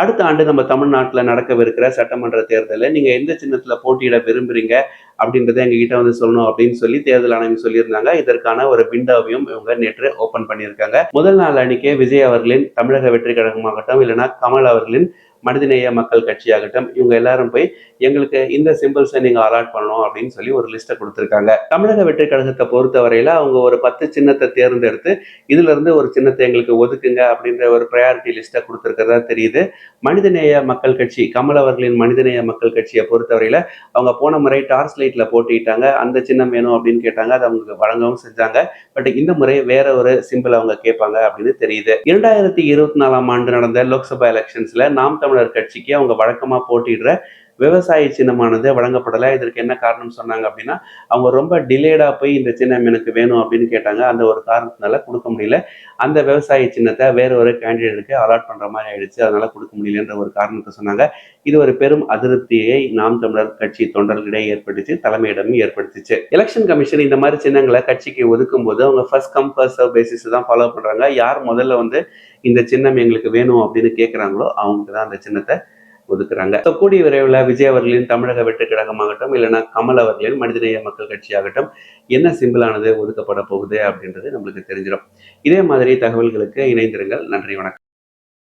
அடுத்த ஆண்டு நம்ம தமிழ்நாட்டில் நடக்கவிருக்கிற சட்டமன்ற தேர்தலில் நீங்கள் எந்த சின்னத்தில் போட்டியிட விரும்புறீங்க அப்படின்றத எங்ககிட்ட வந்து சொல்லணும் அப்படின்னு சொல்லி தேர்தல் ஆணையம் சொல்லியிருந்தாங்க. இதற்கான ஒரு விண்டோவையும் இவங்க நேற்று ஓப்பன் பண்ணியிருக்காங்க. முதல் நாள் அன்னைக்கே விஜய் அவர்களின் தமிழக வெற்றி கழகமாகட்டும் இல்லைன்னா கமல் அவர்களின் மனிதநேய மக்கள் கட்சியாகட்டும் இவங்க எல்லாரும் போய் எங்களுக்கு இந்த சிம்பிள்ஸை நீங்க அலாட் பண்ணணும் அப்படின்னு சொல்லி ஒரு லிஸ்ட்டை கொடுத்துருக்காங்க. தமிழக வெற்றி கழகத்தை பொறுத்தவரையில அவங்க ஒரு பத்து சின்னத்தை தேர்ந்தெடுத்து இதுல இருந்து ஒரு சின்னத்தை எங்களுக்கு ஒதுக்குங்க அப்படின்ற ஒரு ப்ரையாரிட்டி லிஸ்ட்டை கொடுத்துருக்கிறதா தெரியுது. மனிதநேய மக்கள் கட்சி கமல் அவர்களின் மனிதநேய மக்கள் கட்சியை பொறுத்தவரையில அவங்க போன முறை டார்ச் லைட்ல போட்டிட்டாங்க. அந்த சின்னம் வேணும் அப்படின்னு கேட்டாங்க. அதை அவங்களுக்கு வழங்கவும் செஞ்சாங்க. பட் இந்த முறை வேற ஒரு சிம்பிள் அவங்க கேட்பாங்க அப்படின்னு தெரியுது. இரண்டாயிரத்தி இருபத்தி நாலாம் ஆண்டு நடந்த லோக்சபா எலெக்ஷன்ஸ்ல நாம் தமிழர் கட்சிக்கு அவங்க வழக்கமா போட்டிடுற விவசாய சின்னமானது வழங்கப்படலை. இதற்கு என்ன காரணம் சொன்னாங்க அப்படின்னா அவங்க ரொம்ப டிலேடாக போய் இந்த சின்னம் எனக்கு வேணும் அப்படின்னு கேட்டாங்க. அந்த ஒரு காரணத்தினால கொடுக்க முடியல. அந்த விவசாய சின்னத்தை வேற ஒரு கேண்டிடேட்டுக்கு அலாட் பண்ணுற மாதிரி ஆயிடுச்சு. அதனால கொடுக்க முடியலன்ற ஒரு காரணத்தை சொன்னாங்க. இது ஒரு பெரும் அதிருப்தியை நாம் தமிழர் கட்சி தொண்டர்களிடையே ஏற்பட்டுச்சு தலைமையிடமும் ஏற்படுத்துச்சு. எலெக்ஷன் கமிஷன் இந்த மாதிரி சின்னங்களை கட்சிக்கு ஒதுக்கும் போது அவங்க first come first serve basis தான் ஃபாலோ பண்ணுறாங்க யார் முதல்ல வந்து இந்த சின்னம் எங்களுக்கு வேணும் அப்படின்னு கேட்குறாங்களோ அவங்களுக்கு தான் அந்த சின்னத்தை ஒதுக்குறாங்க. கூடிய விரைவில் விஜய் அவர்களின் தமிழக வெற்றி கழகமாகட்டும் இல்லைன்னா கமல் அவர்களின் மனிதநேய மக்கள் கட்சியாகட்டும் என்ன சிம்பிளானது ஒதுக்கப்பட போகுது அப்படின்றது நம்மளுக்கு தெரிஞ்சிடும். இதே மாதிரி தகவல்களுக்கு இணைந்திருங்கள். நன்றி வணக்கம்.